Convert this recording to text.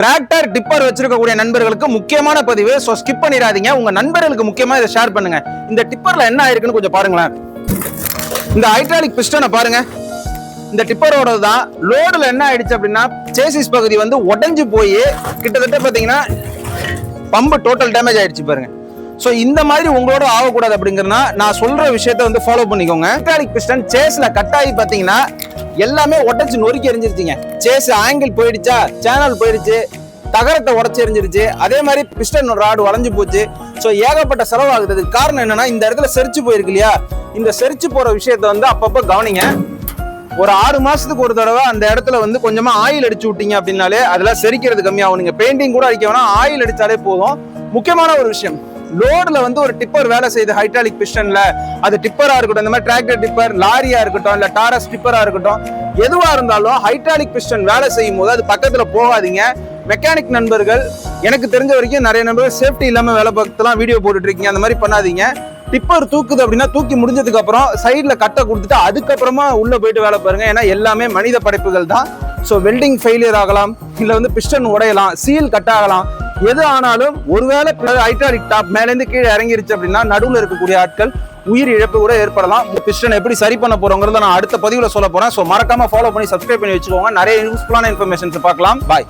Tractor tipper வச்சிருக்கக்கூடிய நண்பர்களுக்கு முக்கியமான பதிவு. ஸோ ஸ்கிப் பண்ணிடாதீங்க. உங்க நண்பர்களுக்கு முக்கியமா இதை ஷேர் பண்ணுங்க. இந்த டிப்பர்ல என்ன ஆயிருக்குன்னு கொஞ்சம் பாருங்களேன். இந்த ஹைட்ராலிக் பிஸ்டனை பாருங்க. இந்த டிப்பரோட தான் லோடுல என்ன ஆயிடுச்சு அப்படின்னா சேசிஸ் பகுதி வந்து உடைஞ்சு போய் கிட்டத்தட்ட பார்த்தீங்கன்னா பம்பு டோட்டல் டேமேஜ் ஆயிடுச்சு பாருங்க. ஸோ இந்த மாதிரி உங்களோட ஆகக்கூடாது அப்படிங்கிறனா நான் சொல்ற விஷயத்த வந்து ஃபாலோ பண்ணிக்கோங்க. ஹைட்ராலிக் பிஸ்டன் சேஸ்ல கட் ஆகி பார்த்தீங்கன்னா எல்லாமே உடச்சி நொறுக்கி எரிஞ்சிருச்சுங்க சேஸ் ஆங்கிள் போயிடுச்சா? சேனல் போயிடுச்சு. தகரத்தை உடச்சி எரிஞ்சிருச்சு அதே மாதிரி பிஸ்டன் ராடு வளைஞ்சு போச்சு. ஸோ ஏகப்பட்ட செலவாகுது அதுக்கு காரணம் என்னன்னா இந்த இடத்துல செரிச்சு போயிருக்கு இல்லையா? இந்த செரிச்சு போற விஷயத்த வந்து அப்பப்போ கவனிங்க. ஒரு ஆறு மாசத்துக்கு ஒரு தடவை அந்த இடத்துல வந்து கொஞ்சமா ஆயில் அடிச்சு விட்டீங்க அப்படின்னாலே அதெல்லாம் செரிக்கிறது கம்மியாகும் நீங்க பெயிண்டிங் கூட அடிக்க வேணா ஆயில் அடிச்சாலே போதும். முக்கியமான ஒரு விஷயம். லோடுல வந்து ஒரு டிப்பர் வேலை செய்யுது ஹைட்ராலிக் பிஸ்டன்ல அது டிப்பரா இருக்கட்டும் இந்த மாதிரி டிராக்டர் டிப்பர் லாரியா இருக்கட்டும் இல்ல டாரஸ் டிப்பரா இருக்கட்டும் எதுவா இருந்தாலும் ஹைட்ராலிக் பிஸ்டன் வேலை செய்யும் போது அது பக்கத்துல போகாதீங்க. மெக்கானிக் நண்பர்கள் எனக்கு தெரிஞ்ச வரைக்கும் நிறைய நண்பர்கள் சேஃப்டி இல்லாமல் வேலை பார்த்துலாம் வீடியோ போட்டுட்டு இருக்கீங்க அந்த மாதிரி பண்ணாதீங்க. டிப்பர் தூக்குது அப்படின்னா தூக்கி முடிஞ்சதுக்கு அப்புறம் சைடில் கட்டை கொடுத்துட்டு அதுக்கப்புறமா உள்ளே போயிட்டு வேலை பாருங்க. ஏன்னா எல்லாமே மனித படைப்புகள் தான். ஸோ வெல்டிங் ஃபெயிலியர் ஆகலாம் இல்லை வந்து பிஸ்டன் உடையலாம் சீல் கட் ஆகலாம். எது ஆனாலும் ஒருவேளை ஹைட்ராலிக் டாப் மேலேருந்து கீழே இறங்கிருச்சு அப்படின்னா நடுவில் இருக்கக்கூடிய ஆட்கள் உயிர் இழப்பு கூட ஏற்படலாம். பிஸ்டன் எப்படி சரி பண்ண போறோங்கிறத நான் அடுத்த பதிவில் சொல்ல போறேன். ஸோ மறக்காம ஃபாலோ பண்ணி சப்ஸ்கிரைப் பண்ணி வச்சுக்கோங்க. நிறைய யூஸ்ஃபுல்லான இன்ஃபர்மேஷன்ஸ் பார்க்கலாம். பாய்